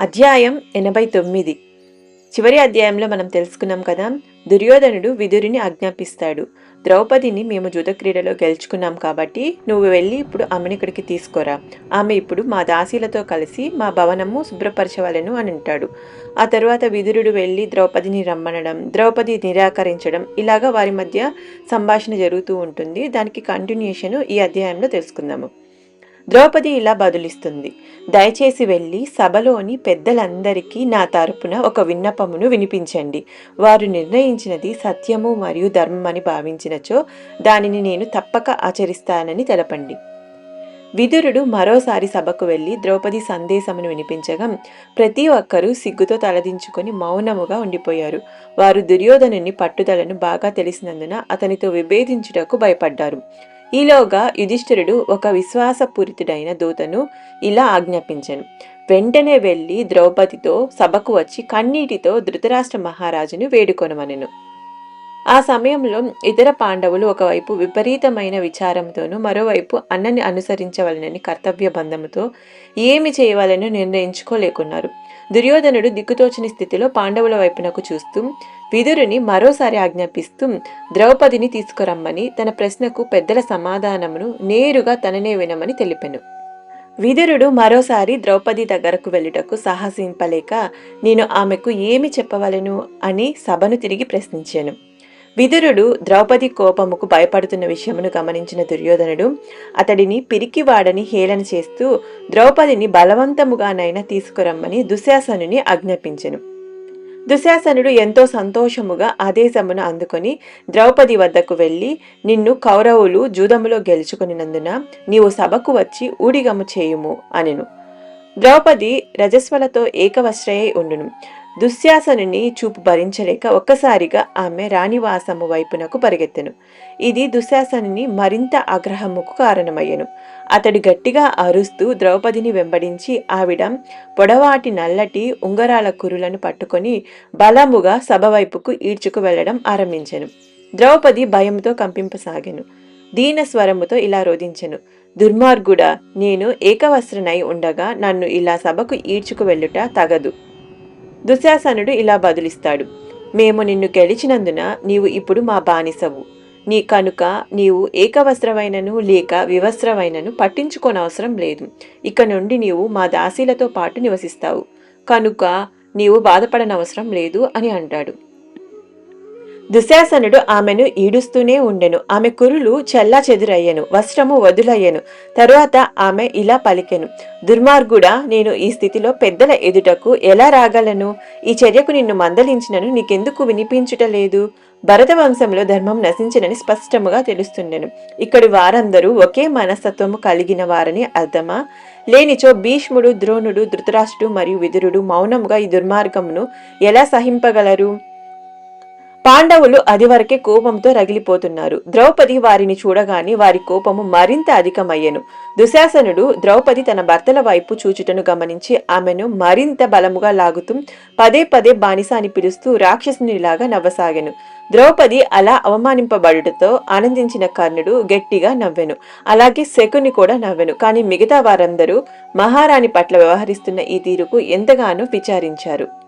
అధ్యాయం ఎనభై తొమ్మిది. చివరి అధ్యాయంలో మనం తెలుసుకున్నాం కదా దుర్యోధనుడు విదురిని ఆజ్ఞాపిస్తాడు. ద్రౌపదిని మేము జూత క్రీడలో గెలుచుకున్నాం కాబట్టి నువ్వు వెళ్ళి ఇప్పుడు ఆమెను ఇక్కడికి తీసుకురా. ఆమె ఇప్పుడు మా దాసీలతో కలిసి మా భవనము శుభ్రపరచవలను అని అంటాడు. ఆ తరువాత విదురుడు వెళ్ళి ద్రౌపదిని రమ్మనడం ద్రౌపది నిరాకరించడం ఇలాగా వారి మధ్య సంభాషణ జరుగుతూ ఉంటుంది. దానికి కంటిన్యూషన్ ఈ అధ్యాయంలో తెలుసుకుందాము. ద్రౌపది ఇలా బదులిస్తుంది. దయచేసి వెళ్ళి సభలోని పెద్దలందరికీ నా తరపున ఒక విన్నపమును వినిపించండి. వారు నిర్ణయించినది సత్యము మరియు ధర్మమని భావించినచో దానిని నేను తప్పక ఆచరిస్తానని తెలపండి. విదురుడు మరోసారి సభకు వెళ్ళి ద్రౌపది సందేశమును వినిపించగా ప్రతి ఒక్కరూ సిగ్గుతో తలదించుకొని మౌనముగా ఉండిపోయారు. వారు దుర్యోధనుని పట్టుదలను బాగా తెలిసినందున అతనితో విభేదించుటకు భయపడ్డారు. ఈలోగా యుధిష్ఠిరుడు ఒక విశ్వాసపూరితుడైన దూతను ఇలా ఆజ్ఞాపించను. వెంటనే వెళ్ళి ద్రౌపదితో సభకు వచ్చి కన్నీటితో ధృతరాష్ట్ర మహారాజును వేడుకొనమనెను ఆ సమయంలో ఇతర పాండవులు ఒకవైపు విపరీతమైన విచారంతోనూ మరోవైపు అన్నని అనుసరించవలనని కర్తవ్య బంధముతో ఏమి చేయవాలని నిర్ణయించుకోలేకున్నారు. దుర్యోధనుడు దిక్కుతోచని స్థితిలో పాండవుల వైపునకు చూస్తూ విదురుని మరోసారి ఆజ్ఞాపిస్తూ ద్రౌపదిని తీసుకురమ్మని తన ప్రశ్నకు పెద్దల సమాధానమును నేరుగా తననే వినమని తెలిపెను. విదురుడు మరోసారి ద్రౌపది దగ్గరకు వెళ్ళుటకు సాహసింపలేక నేను ఆమెకు ఏమి చెప్పవలను అని సభను తిరిగి ప్రశ్నించాను. విదురుడు ద్రౌపది కోపముకు భయపడుతున్న విషయమును గమనించిన దుర్యోధనుడు అతడిని పిరికివాడని హేళన చేస్తూ ద్రౌపదిని బలవంతముగానైనా తీసుకురమ్మని దుశ్శాసనుని ఆజ్ఞాపించెను. దుశ్శాసనుడు ఎంతో సంతోషముగా ఆదేశమును అందుకొని ద్రౌపది వద్దకు వెళ్ళి నిన్ను కౌరవులు జూదములో గెలుచుకునినందున నీవు సభకు వచ్చి ఊడిగము చేయుము అనెను. ద్రౌపది రజస్వలతో ఏకవశ్రయై ఉండును. దుశ్శాసనుని చూపు భరించలేక ఒక్కసారిగా ఆమె రాణివాసము వైపునకు పరిగెత్తెను. ఇది దుశ్శాసనుని మరింత ఆగ్రహముకు కారణమయ్యను. అతడు గట్టిగా అరుస్తూ ద్రౌపదిని వెంబడించి ఆవిడ పొడవాటి నల్లటి ఉంగరాల కురులను పట్టుకొని బలముగా సభ వైపుకు ఈడ్చుకు వెళ్ళడం ఆరంభించెను. ద్రౌపది భయంతో కంపింపసాగెను. దీన స్వరముతో ఇలా రోధించెను. దుర్మార్గుడా నేను ఏకవస్త్రనై ఉండగా నన్ను ఇలా సభకు ఈడ్చుకు వెళ్ళుట తగదు. దుశ్శాసనుడు ఇలా బదులిస్తాడు మేము నిన్ను గెలిచినందున నీవు ఇప్పుడు మా బానిసవు. నీ కనుక నీవు ఏకవస్త్రమైనను లేక వివస్త్రమైనను పట్టించుకోనవసరం లేదు. ఇక నుండి నీవు మా దాసీలతో పాటు నివసిస్తావు. కనుక నీవు బాధపడనవసరం లేదు అని అంటాడు. దుశాసనుడు ఆమెను ఈడుస్తూనే ఉండెను. ఆమె కురులు చల్లా చెదురయ్యను వస్త్రము వదులయ్యెను. తరువాత ఆమె ఇలా పలికెను దుర్మార్గుడా నేను ఈ స్థితిలో పెద్దల ఎదుటకు ఎలా రాగలను? ఈ చర్యకు నిన్ను మందలించినను నీకెందుకు వినిపించుటలేదు భరత వంశంలో ధర్మం నశించినని స్పష్టముగా తెలుస్తుండెను. ఇక్కడి వారందరూ ఒకే మనస్తత్వము కలిగిన వారని అర్థమా? లేనిచో భీష్ముడు ద్రోణుడు ధృతరాష్ట్రుడు మరియు విదురుడు మౌనముగా ఈ దుర్మార్గమును ఎలా సహింపగలరు? పాండవులు అదివరకే కోపంతో రగిలిపోతున్నారు. ద్రౌపది వారిని చూడగానే వారి కోపము మరింత అధికమయ్యెను. దుశాసనుడు ద్రౌపది తన భర్తల వైపు చూచుటను గమనించి ఆమెను మరింత బలముగా లాగుతూ పదే పదే బానిస అని పిలుస్తూ రాక్షసునిలాగా నవ్వసాగాను. ద్రౌపది అలా అవమానింపబడుటతో ఆనందించిన కర్ణుడు గట్టిగా నవ్వెను. అలాగే శకుని కూడా నవ్వెను. కానీ మిగతా వారందరూ మహారాణి పట్ల వ్యవహరిస్తున్న ఈ తీరుకు ఎంతగానో విచారించారు.